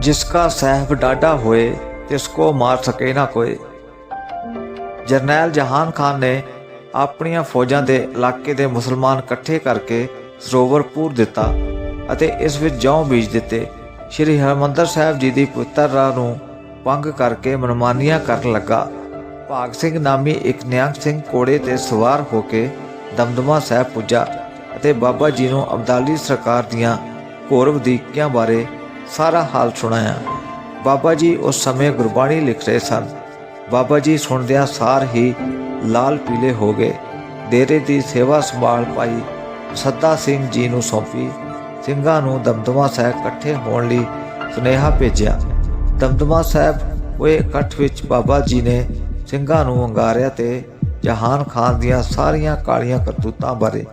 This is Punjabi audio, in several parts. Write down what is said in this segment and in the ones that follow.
जिसका सैफ डाढ़ा होए तिसको मार सके ना कोई ਜਰਨੈਲ ਜਹਾਨ ਖਾਨ ਨੇ ਆਪਣੀਆਂ ਫੌਜਾਂ ਦੇ ਇਲਾਕੇ ਦੇ ਮੁਸਲਮਾਨ ਇਕੱਠੇ ਕਰਕੇ ਸਰੋਵਰ ਪੂਰ ਦਿੱਤਾ ਅਤੇ ਇਸ ਵਿੱਚ ਜੌਂ ਬੀਜ ਦਿੱਤੇ ਸ਼੍ਰੀ ਹਰਿਮੰਦਰ ਸਾਹਿਬ ਜੀ ਦੀ ਪਵਿੱਤਰ ਰਾਹ ਨੂੰ ਭੰਗ ਕਰਕੇ ਮਨਮਾਨੀਆਂ ਕਰਨ ਲੱਗਾ ਭਾਗ ਸਿੰਘ ਨਾਮੀ ਇੱਕ ਨਿਹੰਗ ਸਿੰਘ ਕੋੜੇ ਤੇ ਸਵਾਰ ਹੋ ਕੇ ਦਮਦਮਾ ਸਾਹਿਬ ਪੁੱਜਾ ਅਤੇ ਬਾਬਾ ਜੀ ਨੂੰ ਅਬਦਾਲੀ ਸਰਕਾਰ ਦੀਆਂ ਘੋਰ ਵਧੀਕੀਆਂ ਬਾਰੇ ਸਾਰਾ ਹਾਲ ਸੁਣਾਇਆ ਬਾਬਾ ਜੀ ਉਸ ਸਮੇਂ ਗੁਰਬਾਣੀ ਲਿਖ ਰਹੇ ਸਨ। ਬਾਬਾ ਜੀ ਸੁਣਦਿਆਂ ਸਾਰ ਹੀ ਲਾਲ ਪੀਲੇ ਹੋ ਗਏ। ਡੇਰੇ ਦੀ ਸੇਵਾ ਸੰਭਾਲ ਪਾਈ ਸੱਦਾ ਸਿੰਘ ਜੀ ਨੂੰ ਸੌਂਪੀ। ਸਿੰਘਾਂ ਨੂੰ ਦਮਦਮਾ ਸਾਹਿਬ ਇਕੱਠੇ ਹੋਣ ਲਈ ਸੁਨੇਹਾ ਭੇਜਿਆ। ਦਮਦਮਾ ਸਾਹਿਬ ਹੋਏ ਇਕੱਠ ਵਿੱਚ ਬਾਬਾ ਜੀ ਨੇ ਸਿੰਘਾਂ ਨੂੰ ਵੰਗਾਰਿਆ ਤੇ ਜਹਾਨ ਖਾਨ ਦੀਆਂ ਸਾਰੀਆਂ ਕਾਲੀਆਂ ਕਰਤੂਤਾਂ ਬਾਰੇ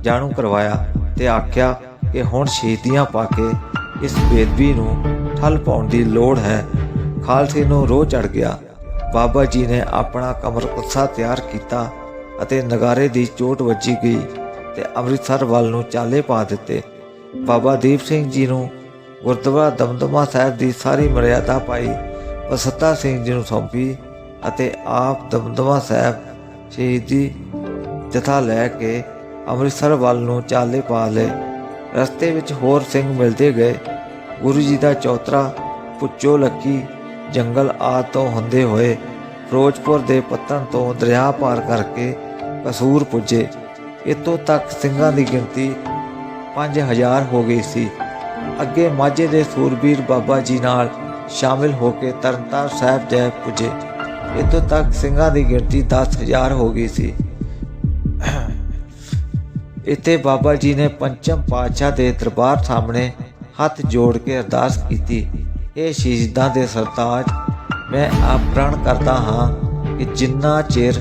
ਜਾਣੂ ਕਰਵਾਇਆ ਤੇ ਆਖਿਆ ਕਿ ਹੁਣ ਸ਼ਹੀਦੀਆਂ ਪਾ ਕੇ ਇਸ ਬੇਦਬੀ ਨੂੰ ਠੱਲ ਪਾਉਣ ਦੀ ਲੋੜ ਹੈ। ਖਾਲਸੇ ਨੂੰ ਰੋਹ ਚੜ ਗਿਆ। ਬਾਬਾ ਜੀ ਨੇ ਆਪਣਾ ਕਮਰ ਕੁੱਸਾ ਤਿਆਰ ਕੀਤਾ ਅਤੇ ਨਗਾਰੇ ਦੀ ਚੋਟ ਵੱਜੀ ਗਈ ਤੇ ਅੰਮ੍ਰਿਤਸਰ ਵੱਲ ਨੂੰ ਚਾਲੇ ਪਾ ਦਿੱਤੇ। ਬਾਬਾ ਦੀਪ ਸਿੰਘ ਜੀ ਨੂੰ ਗੁਰਦੁਆਰਾ ਦਮਦਮਾ ਸਾਹਿਬ ਦੀ ਸਾਰੀ ਮਰਿਆਦਾ ਪਾਈ, ਵਸੱਤਾ ਸਿੰਘ ਜੀ ਨੂੰ ਸੌਂਪੀ ਅਤੇ ਆਪ ਦਮਦਮਾ ਸਾਹਿਬ ਸ਼ਹੀਦੀ ਜਥਾ ਲੈ ਕੇ ਅੰਮ੍ਰਿਤਸਰ ਵੱਲ ਨੂੰ ਚਾਲੇ ਪਾ ਲਏ। ਰਸਤੇ ਵਿੱਚ ਹੋਰ ਸਿੰਘ ਮਿਲਦੇ ਗਏ। ਗੁਰੂ ਜੀ ਦਾ ਚੌਤਰਾ ਪੁੱਚੋ ਲੱਕੀ, ਜੰਗਲ ਆਦ ਤੋਂ ਹੁੰਦੇ ਹੋਏ ਫਿਰੋਜ਼ਪੁਰ ਦੇ ਪੱਤਨ ਤੋਂ ਦਰਿਆ ਪਾਰ ਕਰਕੇ ਕਸੂਰ ਪੁੱਜੇ। ਇਤੋਂ ਤੱਕ ਸਿੰਘਾਂ ਦੀ ਗਿਣਤੀ 5000 ਹੋ ਗਈ ਸੀ। ਅੱਗੇ ਮਾਝੇ ਦੇ ਸੂਰਬੀਰ ਬਾਬਾ ਜੀ ਨਾਲ ਸ਼ਾਮਿਲ ਹੋ ਕੇ ਤਰਨਤਾਰ ਸਾਹਿਬ ਜੈ ਪੁੱਜੇ। ਇਤੋਂ ਤੱਕ ਸਿੰਘਾਂ ਦੀ ਗਿਣਤੀ 10000 ਹੋ ਗਈ ਸੀ। ਇੱਥੇ ਬਾਬਾ ਜੀ ਨੇ ਪੰਚਮ ਪਾਤਸ਼ਾਹ ਦੇ ਦਰਬਾਰ ਸਾਹਮਣੇ ਹੱਥ ਜੋੜ ਕੇ ਅਰਦਾਸ ਕੀਤੀ। ਇਹ ਸ਼ਹੀਦਾਂ ਦੇ ਸਰਤਾਜ, ਮੈਂ ਆਪ ਪ੍ਰਣ ਕਰਦਾ ਹਾਂ ਕਿ ਜਿੰਨਾ ਚਿਰ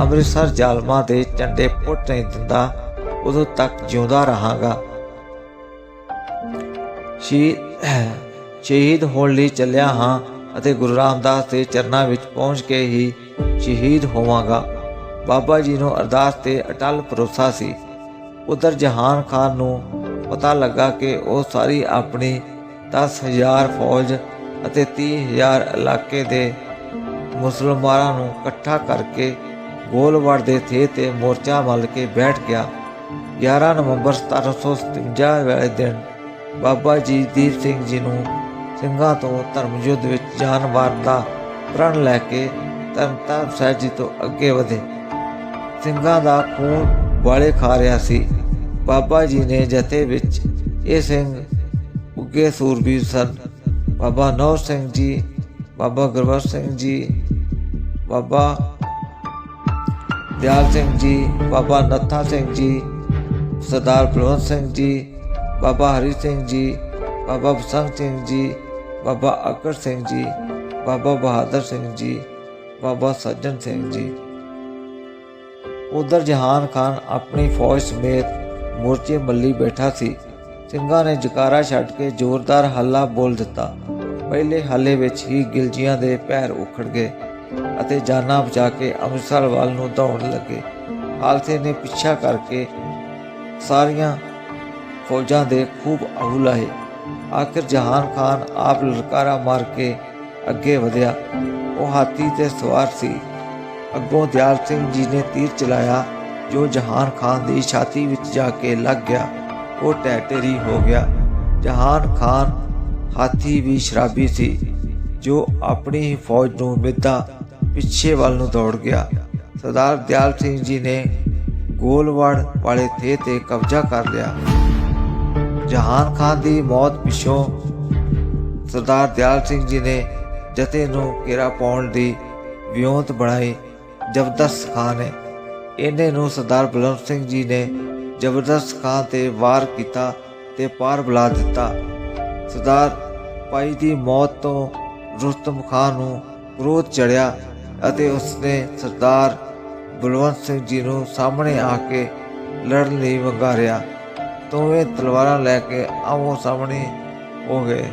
ਅੰਮ੍ਰਿਤਸਰ ਜ਼ਾਲਮਾਂ ਦੇ ਝੰਡੇ ਪੁੱਟ ਨਹੀਂ ਦਿੰਦਾ, ਉਦੋਂ ਤੱਕ ਜਿਉਂਦਾ ਰਹਾਂਗਾ। ਸ਼ਹੀਦ ਸ਼ਹੀਦ ਹੋਣ ਲਈ ਚੱਲਿਆ ਹਾਂ ਅਤੇ ਗੁਰੂ ਰਾਮਦਾਸ ਦੇ ਚਰਨਾਂ ਵਿੱਚ ਪਹੁੰਚ ਕੇ ਹੀ ਸ਼ਹੀਦ ਹੋਵਾਂਗਾ। ਬਾਬਾ ਜੀ ਨੂੰ ਅਰਦਾਸ ਤੇ ਅਟਲ ਭਰੋਸਾ ਸੀ। ਉਧਰ ਜਹਾਨ ਖਾਨ ਨੂੰ ਪਤਾ ਲੱਗਾ ਕਿ ਉਹ ਸਾਰੀ ਆਪਣੀ 10000 ਫੌਜ ਅਤੇ 30000 ਇਲਾਕੇ ਦੇ ਮੁਸਲਮਾਨਾਂ ਨੂੰ ਇਕੱਠਾ ਕਰਕੇ ਗੋਲਵਾੜ ਦੇ ਥੇ ਤੇ ਮੋਰਚਾ ਮਲ ਕੇ ਬੈਠ ਗਿਆ। 11 ਨਵੰਬਰ 1757 ਵਾਲੇ ਦਿਨ ਬਾਬਾ ਜੀ ਦੀਪ ਸਿੰਘ ਜੀ ਨੂੰ ਸਿੰਘਾਂ ਤੋਂ ਧਰਮ ਯੁੱਧ ਵਿੱਚ ਜਾਨ ਮਾਰਨ ਦਾ ਪ੍ਰਣ ਲੈ ਕੇ ਤਰਨਤਾਰਨ ਸਾਹਿਬ ਜੀ ਤੋਂ ਅੱਗੇ ਵਧੇ। ਸਿੰਘਾਂ ਦਾ ਖੂਨ ਵਾਲੇ ਖਾ ਰਿਹਾ ਸੀ। ਬਾਬਾ ਜੀ ਨੇ ਜਥੇ ਵਿੱਚ ਇਹ ਸਿੰਘ ਉੱਗੇ ਸੂਰਬੀਰ ਸਨ। ਬਾਬਾ ਨੌ ਸਿੰਘ ਜੀ, ਬਾਬਾ ਗੁਰਬਖਸ਼ ਸਿੰਘ ਜੀ, ਬਾਬਾ ਦਿਆਲ ਸਿੰਘ ਜੀ, ਬਾਬਾ ਨੱਥਾ ਸਿੰਘ ਜੀ, ਸਰਦਾਰ ਬਲਵੰਤ ਸਿੰਘ ਜੀ, ਬਾਬਾ ਹਰੀ ਸਿੰਘ ਜੀ, ਬਾਬਾ ਬਸੰਤ ਸਿੰਘ ਜੀ, ਬਾਬਾ ਅਕਰ ਸਿੰਘ ਜੀ, ਬਾਬਾ ਬਹਾਦਰ ਸਿੰਘ ਜੀ, ਬਾਬਾ ਸੱਜਣ ਸਿੰਘ ਜੀ। ਉਧਰ ਜਹਾਨ ਖਾਨ ਆਪਣੀ ਫੌਜ ਸਮੇਤ ਮੋਰਚੇ ਮੱਲੀ ਬੈਠਾ ਸੀ। ਸਿੰਘਾਂ ਨੇ ਜਕਾਰਾ ਛੱਡ ਕੇ ਜ਼ੋਰਦਾਰ ਹੱਲਾ ਬੋਲ ਦਿੱਤਾ। ਪਹਿਲੇ ਹੱਲੇ ਵਿੱਚ ਹੀ ਗਿਲਜੀਆਂ ਦੇ ਪੈਰ ਉਖੜ ਗਏ ਅਤੇ ਜਾਨਾਂ ਬਚਾ ਕੇ ਅੰਮ੍ਰਿਤਸਰ ਵੱਲ ਨੂੰ ਦੌੜਨ ਲੱਗੇ। ਹਾਲਸੇ ਨੇ ਪਿੱਛਾ ਕਰਕੇ ਸਾਰੀਆਂ ਫੌਜਾਂ ਦੇ ਖੂਬ ਅਹੁਲਾਏ ਆਖਿਰ ਜਹਾਨ ਖਾਨ ਆਪ ਲਲਕਾਰਾ ਮਾਰ ਕੇ ਅੱਗੇ ਵਧਿਆ। ਉਹ ਹਾਥੀ ਤੇ ਸਵਾਰ ਸੀ। ਅੱਗੋਂ ਦਿਆਲ ਸਿੰਘ ਜੀ ਨੇ ਤੀਰ ਚਲਾਇਆ ਜੋ ਜਹਾਨ ਖਾਨ ਦੀ ਛਾਤੀ ਵਿੱਚ ਜਾ ਕੇ ਲੱਗ ਗਿਆ। ਉਹ ਟੈਟੇਰੀ ਹੋ ਗਿਆ। ਜਹਾਨ ਖਾਨ ਹਾਥੀ ਵੀ ਸ਼ਰਾਬੀ ਸੀ, ਜੋ ਆਪਣੀ ਹੀ ਫੌਜ ਨੂੰ ਮਿੱਧਾ ਪਿੱਛੇ ਵੱਲ ਨੂੰ ਦੌੜ ਗਿਆ। ਸਰਦਾਰ ਦਿਆਲ ਸਿੰਘ ਜੀ ਨੇ ਗੋਲਵਾੜ ਵਾਲੇ ਥੇ ਤੇ ਕਬਜ਼ਾ ਕਰ ਲਿਆ। ਜਹਾਨ ਖਾਨ ਦੀ ਮੌਤ ਪਿਛੋਂ ਸਰਦਾਰ ਦਿਆਲ ਸਿੰਘ ਜੀ ਨੇ ਜਥੇ ਨੂੰ ਘੇਰਾ ਪਾਉਣ ਦੀ ਵਿਉਂਤ ਬਣਾਈ। ਜ਼ਬਰਦਸਤ ਖਾਨ ਨੇ। ਇਹਨੇ ਨੂੰ ਸਰਦਾਰ ਬਲਵੰਤ ਸਿੰਘ ਜੀ ਨੇ ਜ਼ਬਰਦਸਤ ਖਾਨ ਤੇ ਵਾਰ ਕੀਤਾ ਤੇ ਪਾਰ ਬੁਲਾ ਦਿੱਤਾ। ਸਰਦਾਰ ਪਾਈ ਦੀ ਮੌਤ ਤੋਂ ਰੁਸਤਮ ਖਾਨ ਨੂੰ ਕ੍ਰੋਧ ਚੜਿਆ ਅਤੇ ਉਸਨੇ ਸਰਦਾਰ ਬਲਵੰਤ ਸਿੰਘ ਜੀ ਨੂੰ ਸਾਹਮਣੇ ਆ ਕੇ ਲੜਨ ਲਈ ਵੰਗਾਰਿਆ। ਦੋਵੇਂ ਤਲਵਾਰਾਂ ਲੈ ਕੇ ਆਮੋ ਸਾਹਮਣੇ ਹੋ ਗਏ।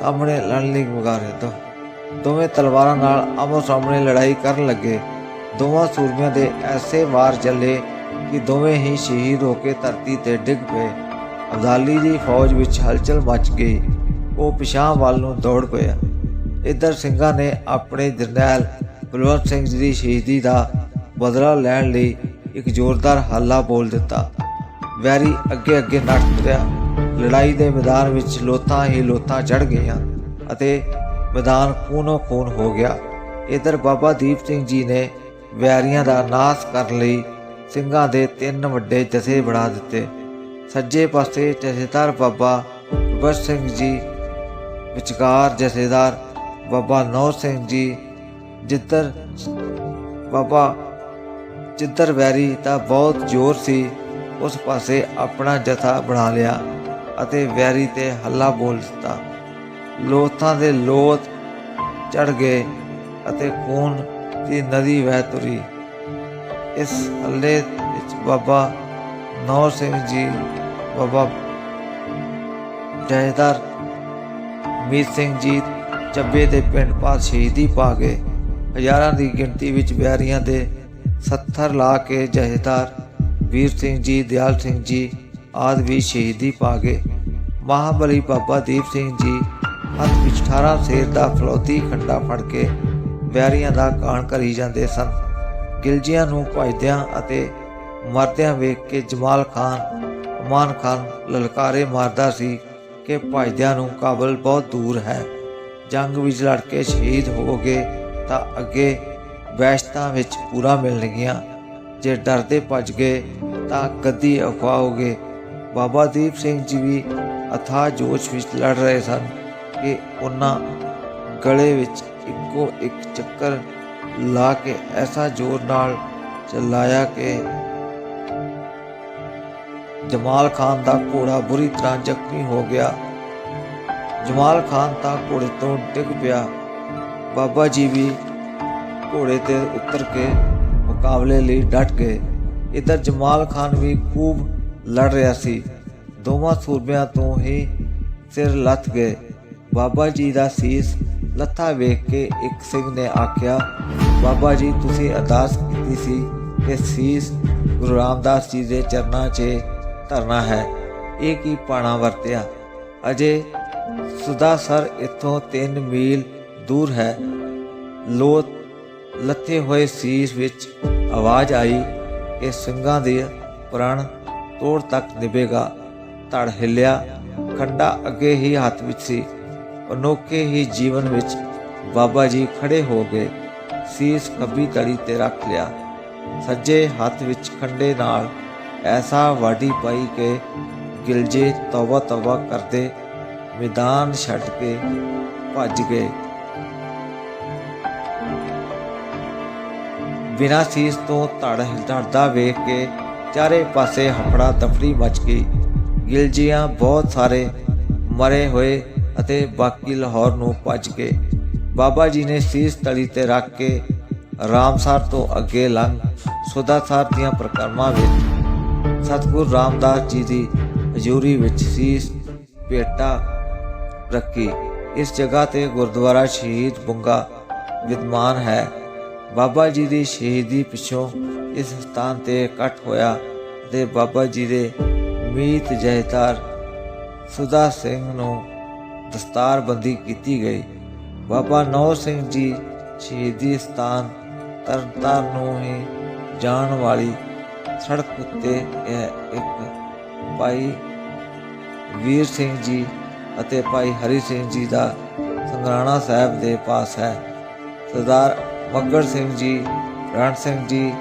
ਸਾਹਮਣੇ ਲੜਨ ਲਈ ਵੰਗਾਰੇ ਤੋਂ ਦੋਵੇਂ ਤਲਵਾਰਾਂ ਨਾਲ ਆਮੋ ਸਾਹਮਣੇ ਲੜਾਈ ਕਰਨ ਲੱਗੇ। ਦੋਵਾਂ ਸੂਰਮਿਆਂ ਦੇ ਐਸੇ ਵਾਰ ਚੱਲੇ ਕਿ ਦੋਵੇਂ ਹੀ ਸ਼ਹੀਦ ਹੋ ਕੇ ਧਰਤੀ ਤੇ ਡਿੱਗ ਪਏ। ਅਬਦਾਲੀ ਦੀ ਫੌਜ ਵਿੱਚ ਹਲਚਲ ਮਚ ਗਈ। ਉਹ ਪਿਛਾਂ ਵੱਲ ਨੂੰ ਦੌੜ ਪਿਆ। ਇੱਧਰ ਸਿੰਘਾਂ ਨੇ ਆਪਣੇ ਜਰਨੈਲ ਬਲਵੰਤ ਸਿੰਘ ਜੀ ਦੀ ਸ਼ਹੀਦੀ ਦਾ ਬਦਲਾ ਲੈਣ ਲਈ ਇੱਕ ਜ਼ੋਰਦਾਰ ਹੱਲਾ ਬੋਲ ਦਿੱਤਾ। ਵੈਰੀ ਅੱਗੇ ਅੱਗੇ ਨੱਠ ਤੁਰਿਆ। ਲੜਾਈ ਦੇ ਮੈਦਾਨ ਵਿੱਚ ਲੋਥਾਂ ਹੀ ਲੋਥਾਂ ਚੜ ਗਈਆਂ ਅਤੇ ਮੈਦਾਨ ਖੂਨੋ ਖੂਨ ਹੋ ਗਿਆ। ਇਧਰ ਬਾਬਾ ਦੀਪ ਸਿੰਘ ਜੀ ਨੇ ਵੈਰੀਆਂ ਦਾ ਨਾਸ਼ ਕਰਨ ਲਈ ਸਿੰਘਾਂ ਦੇ ਤਿੰਨ ਵੱਡੇ ਜਥੇ ਬਣਾ ਦਿੱਤੇ। ਸੱਜੇ ਪਾਸੇ ਜਥੇਦਾਰ ਬਾਬਾ ਗੁਰਬਖਸ਼ ਸਿੰਘ ਜੀ, ਵਿਚਕਾਰ ਜਥੇਦਾਰ ਬਾਬਾ ਨੌਰ ਸਿੰਘ ਜੀ, ਜਿੱਧਰ ਬਾਬਾ ਜਿੱਧਰ ਵੈਰੀ ਦਾ ਬਹੁਤ ਜ਼ੋਰ ਸੀ, ਉਸ ਪਾਸੇ ਆਪਣਾ ਜਥਾ ਬਣਾ ਲਿਆ ਅਤੇ ਵੈਰੀ ਤੇ ਹੱਲਾ ਬੋਲ ਦਿੱਤਾ। ਲੋਥਾਂ ਦੇ ਲੋਥ ਚੜ ਗਏ ਅਤੇ ਖੂਨ ਦੀ ਨਦੀ ਵਹਿ ਤੁਰੀ। ਇਸ ਹੱਲੇ ਵਿੱਚ ਬਾਬਾ ਨੌਰ ਸਿੰਘ ਜੀ, ਬਾਬਾ ਜੈਦਾਰ ਮੀਤ ਸਿੰਘ ਜੀ ਚੱਬੇ ਦੇ ਪਿੰਡ ਪਾਸ ਸ਼ਹੀਦੀ ਪਾ ਗਏ ਹਜ਼ਾਰਾਂ ਦੀ ਗਿਣਤੀ ਵਿੱਚ ਬਿਆਰੀਆਂ ਦੇ 70 ਲਾ ਕੇ ਜਹੇਦਾਰ ਵੀਰ ਸਿੰਘ ਜੀ, ਦਿਆਲ ਸਿੰਘ ਜੀ ਆਦਿ ਵੀ ਸ਼ਹੀਦੀ ਪਾ ਗਏ ਮਹਾਬਲੀ ਬਾਬਾ ਦੀਪ ਸਿੰਘ ਜੀ ਹੱਥ ਵਿੱਚ 18 ਸੇਰ ਦਾ ਫਲੌਤੀ ਖੰਡਾ ਫੜ ਕੇ ਬਿਆਰੀਆਂ ਦਾ ਕਾਣ ਕਰੀ ਜਾਂਦੇ ਸਨ। ਗਿਲਜੀਆਂ ਨੂੰ ਭਜਦਿਆਂ ਅਤੇ ਮਰਦਿਆਂ ਵੇਖ ਕੇ ਜਮਾਲ ਖਾਨ, ਅਮਾਨ ਖਾਨ ਲਲਕਾਰੇ ਮਾਰਦਾ ਸੀ ਕਿ ਭਜਦਿਆਂ ਨੂੰ ਕਾਬਲ ਬਹੁਤ ਦੂਰ ਹੈ। ਜੰਗ ਵਿੱਚ ਲੜ ਕੇ ਸ਼ਹੀਦ ਹੋ ਗਏ ਤਾਂ ਅੱਗੇ ਵੈਸ਼ਤਾਂ ਵਿੱਚ ਪੂਰਾ ਮਿਲਣਗੀਆਂ ਜੇ ਡਰਦੇ ਭੱਜ ਗਏ ਤਾਂ ਗੱਦੀ ਅਖਵਾਓਗੇ। ਬਾਬਾ ਦੀਪ ਸਿੰਘ ਜੀ ਵੀ ਅਥਾਹ ਜੋਸ਼ ਵਿੱਚ ਲੜ ਰਹੇ ਸਨ। ਕਿ ਉਹਨਾਂ ਗਲੇ ਵਿੱਚ ਇੱਕੋ ਇੱਕ ਚੱਕਰ ਲਾ ਕੇ ਐਸਾ ਜ਼ੋਰ ਨਾਲ ਚਲਾਇਆ ਕਿ ਜਮਾਲ ਖਾਨ ਦਾ ਘੋੜਾ ਬੁਰੀ ਤਰ੍ਹਾਂ ਜ਼ਖਮੀ ਹੋ ਗਿਆ। ਜਮਾਲ ਖਾਨ ਤਾਂ ਘੋੜੇ ਤੋਂ ਡਿੱਗ ਪਿਆ। ਬਾਬਾ ਜੀ ਵੀ ਘੋੜੇ ਤੇ ਉਤਰ ਕੇ ਮੁਕਾਬਲੇ ਲਈ ਡਟ ਗਏ। ਇਧਰ ਜਮਾਲ ਖਾਨ ਵੀ ਖੂਬ ਲੜ ਰਿਹਾ ਸੀ। ਦੋਵਾਂ ਸੂਰਮਿਆਂ ਤੋਂ ਹੀ ਸਿਰ ਲੱਥ ਗਏ। ਬਾਬਾ ਜੀ ਦਾ ਸੀਸ ਲੱਥਾ ਵੇਖ ਕੇ ਇੱਕ ਸਿੰਘ ਨੇ ਆਖਿਆ, ਬਾਬਾ ਜੀ, ਤੁਸੀਂ ਅਰਦਾਸ ਕੀਤੀ ਸੀ ਕਿ ਸੀਸ ਗੁਰੂ ਰਾਮਦਾਸ ਜੀ ਦੇ ਚਰਨਾਂ 'ਚ ਧਰਨਾ ਹੈ। ਇਹ ਕੀ ਪਾਣਾ ਵਰਤਿਆ? ਅਜੇ ਸੁਦਾਸਰ ਇੱਥੋਂ 3 ਮੀਲ ਦੂਰ ਹੈ। ਲੋਤ ਲੱਥੇ ਹੋਏ ਸੀਸ ਵਿੱਚ ਆਵਾਜ਼ ਆਈ ਕਿ ਸਿੰਘਾਂ ਦੇ ਪ੍ਰਣ ਤੋੜ ਤੱਕ ਨਿਭੇਗਾ। ਧੜ ਹਿੱਲਿਆ। ਖੰਡਾ ਅੱਗੇ ਹੀ ਹੱਥ ਵਿੱਚ ਸੀ। ਅਨੋਖੇ ਹੀ ਜੀਵਨ ਵਿੱਚ ਬਾਬਾ ਜੀ ਖੜੇ ਹੋ ਗਏ। ਸੀਸ ਖੱਬੀ ਤਲੀ ਤੇ ਰੱਖ ਲਿਆ। ਸੱਜੇ ਹੱਥ ਵਿੱਚ ਖੰਡੇ ਨਾਲ ਐਸਾ ਵਾਢੀ ਪਾਈ ਕਿ ਗਿਲਜੇ ਤੌਬਾ ਤੌਬਾ ਕਰਦੇ ਮੈਦਾਨ ਛੱਡ ਕੇ ਭੱਜ ਗਏ। ਬਿਨਾਂ ਸੀਸ ਤੋਂ ਧੜ ਹਿਲਦਾ ਵੇਖ ਕੇ ਚਾਰੇ ਪਾਸੇ ਹਫੜਾ ਦਫੜੀ ਮਚ ਗਈ। ਗਿਲਜੀਆਂ ਬਹੁਤ ਸਾਰੇ ਮਰੇ ਹੋਏ ਅਤੇ ਬਾਕੀ ਲਾਹੌਰ ਨੂੰ ਭੱਜ ਕੇ ਬਾਬਾ ਜੀ ਨੇ ਸੀਸ ਤਲੀ ਤੇ ਰੱਖ ਕੇ ਰਾਮਸਰ ਤੋਂ ਅੱਗੇ ਲੰਘ ਸੁਦਾਸਰ ਦੀਆਂ ਪ੍ਰਕਰਮਾਂ ਵਿੱਚ ਸਤਿਗੁਰ ਰਾਮਦਾਸ ਜੀ ਦੀ ਹਜ਼ੂਰੀ ਵਿੱਚ ਸੀਸ, ਭੇਟਾ ਰੱਖੀ। ਇਸ ਜਗ੍ਹਾ ਤੇ ਗੁਰਦੁਆਰਾ ਸ਼ਹੀਦ ਬੁੰਗਾ ਵਿਦਮਾਨ ਹੈ। ਬਾਬਾ ਜੀ ਦੀ ਸ਼ਹੀਦੀ ਪਿੱਛੋਂ ਇਸ ਸਥਾਨ ਤੇ ਇਕੱਠ ਹੋਇਆ ਤੇ ਬਾਬਾ ਜੀ ਦੇ ਮੀਤ ਜਹਤਾਰ ਸੁਦਾ ਸਿੰਘ ਨੂੰ ਦਸਤਾਰਬੰਦੀ ਕੀਤੀ ਗਈ। ਬਾਬਾ ਨੌਰ ਸਿੰਘ ਜੀ ਸ਼ਹੀਦੀ ਸਥਾਨ ਤਰਨਤਾਰਨ ਨੂੰ ਹੀ ਜਾਣ ਵਾਲੀ ਸੜਕ ਉੱਤੇ ਇਹ ਇੱਕ ਭਾਈ ਵੀਰ ਸਿੰਘ ਜੀ ਅਤੇ ਭਾਈ ਹਰੀ ਸਿੰਘ ਜੀ ਦਾ ਸੰਗਰਾਣਾ ਸਾਹਿਬ ਦੇ ਪਾਸ ਹੈ। ਸਰਦਾਰ ਮੱਗਰ ਸਿੰਘ ਜੀ, ਰਣ ਸਿੰਘ ਜੀ,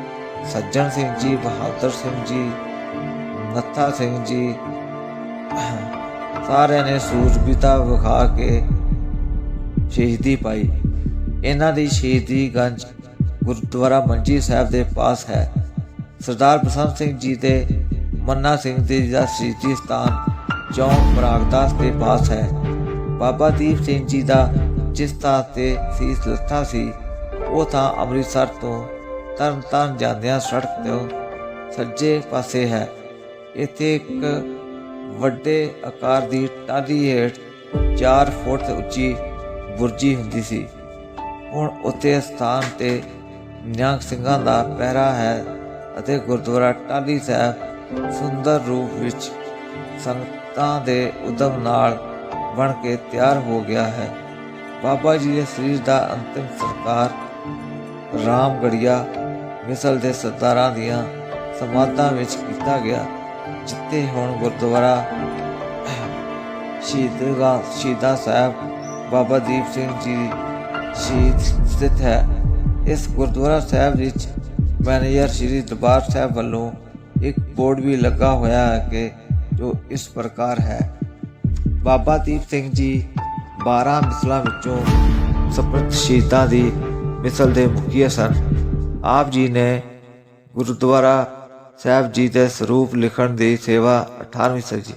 ਸੱਜਣ ਸਿੰਘ ਜੀ, ਬਹਾਦਰ ਸਿੰਘ ਜੀ, ਨੱਥਾ ਸਿੰਘ ਜੀ ਸਾਰਿਆਂ ਨੇ ਸੂਰਬੀਤਾ ਵਿਖਾ ਕੇ ਸ਼ਹੀਦੀ ਪਾਈ। ਇਹਨਾਂ ਦੀ ਸ਼ਹੀਦੀ ਗੰਜ ਗੁਰਦੁਆਰਾ ਮੰਜੀ ਸਾਹਿਬ ਦੇ ਪਾਸ ਹੈ। ਸਰਦਾਰ ਬਸੰਤ ਸਿੰਘ ਜੀ ਦੇ ਮੰਨਾ ਸਿੰਘ ਜੀ ਦਾ ਸ਼ਹੀਦੀ ਸਥਾਨ ਚੌਂਕ ਪ੍ਰਾਗਦਾਸ ਦੇ ਪਾਸ ਹੈ। ਬਾਬਾ ਦੀਪ ਸਿੰਘ ਜੀ ਦਾ ਜਿਸ ਥਾਂ ਤੇ ਸੀਸ ਲੱਥਾ ਸੀ, ਉਹ ਥਾਂ ਅੰਮ੍ਰਿਤਸਰ ਤੋਂ ਤਰਨਤਾਰਨ ਜਾਂਦਿਆਂ ਸੜਕ ਤੋਂ ਸੱਜੇ ਪਾਸੇ ਹੈ। ਇੱਥੇ ਇੱਕ ਵੱਡੇ ਆਕਾਰ ਦੀ ਟਾਹਲੀ ਹੇਠ 4 ਫੁੱਟ ਉੱਚੀ ਬੁਰਜੀ ਹੁੰਦੀ ਸੀ। ਹੁਣ ਉੱਤੇ ਸਥਾਨ ਤੇ ਨਿਹੰਗ ਸਿੰਘਾਂ ਦਾ ਪਹਿਰਾ ਹੈ ਅਤੇ ਗੁਰਦੁਆਰਾ ਟਾਹਲੀ ਸਾਹਿਬ ਸੁੰਦਰ ਰੂਪ ਵਿੱਚ ਸੰਗਤਾਂ ਦੇ ਉਦਮ ਨਾਲ ਬਣ ਕੇ ਤਿਆਰ ਹੋ ਗਿਆ ਹੈ। ਬਾਬਾ ਜੀ ਦੇ ਸਰੀਰ ਦਾ ਅੰਤਿਮ ਸੰਸਕਾਰ ਰਾਮਗੜੀਆ ਮਿਸਲ ਦੇ ਸਰਦਾਰਾਂ ਦੀਆਂ ਸਮਾਧਾਂ ਵਿੱਚ ਕੀਤਾ ਗਿਆ। ਜਿੱਥੇ ਹੁਣ ਗੁਰਦੁਆਰਾ ਸ਼ਹੀਦਗਾ ਸ਼ਹੀਦਾਂ ਸਾਹਿਬ, ਬਾਬਾ ਦੀਪ ਸਿੰਘ ਜੀ ਸ਼ਹੀਦ ਸਥਿਤ ਹੈ। ਇਸ ਗੁਰਦੁਆਰਾ ਸਾਹਿਬ ਵਿੱਚ ਮੈਨੇਜਰ ਸ੍ਰੀ ਦਰਬਾਰ ਸਾਹਿਬ ਵੱਲੋਂ ਇੱਕ ਬੋਰਡ ਵੀ ਲੱਗਾ ਹੋਇਆ ਹੈ ਕਿ ਜੋ ਇਸ ਪ੍ਰਕਾਰ ਹੈ। ਬਾਬਾ ਦੀਪ ਸਿੰਘ ਜੀ 12 ਮਿਸਲਾਂ ਵਿੱਚੋਂ ਸਪਤ ਸ਼ਹੀਦਾਂ ਦੀ ਮਿਸਲ ਦੇ ਮੁਖੀ ਸਨ। ਆਪ ਜੀ ਨੇ ਗੁਰਦੁਆਰਾ ਸਾਹਿਬ ਜੀ ਦੇ ਸਰੂਪ ਲਿਖਣ ਦੀ ਸੇਵਾ 18ਵੀਂ ਸਦੀ।